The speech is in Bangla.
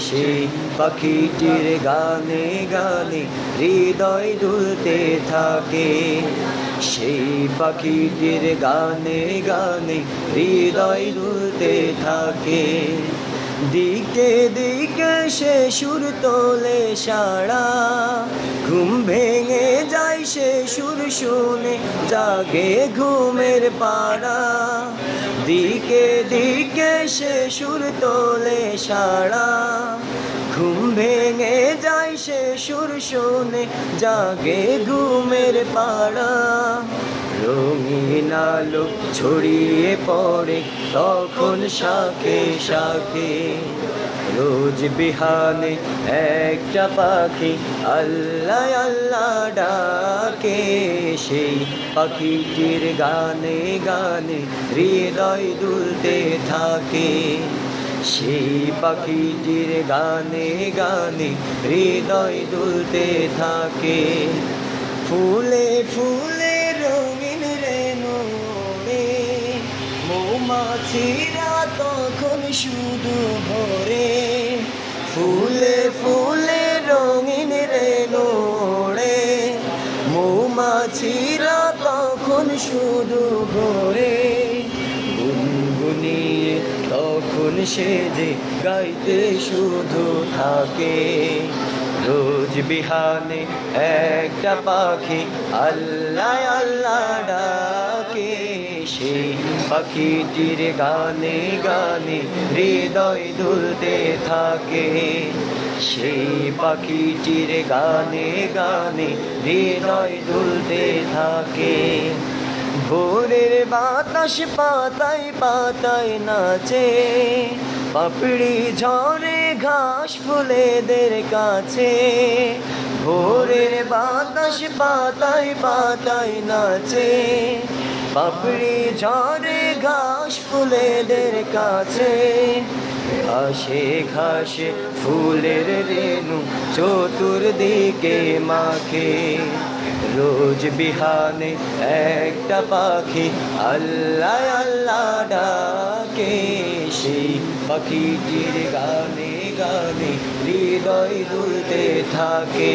সেই পাখিটির গানে গানে হৃদয় দুলতে থাকে। সেই পাখিটির গানে গানে হৃদয় দুলতে থাকে। দিকে দিকে সে সুর তোলে সারা, ঘুম ভেঙে যায় সে সুর শুনে, জাগে ঘুমের পাড়া। দিকে দিকে সে সুর তোলে সারা। ঘুম ভেঙে যায় সে সুর শুনে, জাগে ঘুমের পাড়া। রঙিন আলো ছড়িয়ে পড়ে তখন শাখে শাখে। রোজ বিহানে একটা পাখি আল্লাহ আল্লাহ ডাকে সেই পাখিটির গানে গানে হৃদয় দুলতে থাকে। সেই পাখিটির গানে গানে হৃদয় দুলতে থাকে। ফুলে ফুলে রঙিন রে মৌমাছিরা তখন শুধু ভরে। ফুলে মৌমাছিরা তখন শুধু ভরে গুনগুনিয়ে তখন সে যে গাইতে শুধু থাকে। রোজ বিহানে একটা পাখি আল্লাহ আল্লাহ ডাকে। সেই পাখিটির গানে গানে হৃদয় দুলতে থাকে। সেই পাখিটির গানে গানে হৃদয় দুলতে থাকে। ভোরের বাতাস পাতায় পাতায় নাচে, পাপড়ি ঝরে ঘাস ফুলেদের কাছে। ভোরের বাতাস পাতায় পাতায় নাচে, পাপড়ি ঝরে ঘাস ফুলেদের কাছে। ঘাসে ঘাসে ফুলের রেণু চতুর্দিকে মাখে। রোজ বিহানে একটা পাখি আল্লাহ আল্লাহ ডাকে। সেই পাখিটির গানে গানে হৃদয় দুলতে থাকে।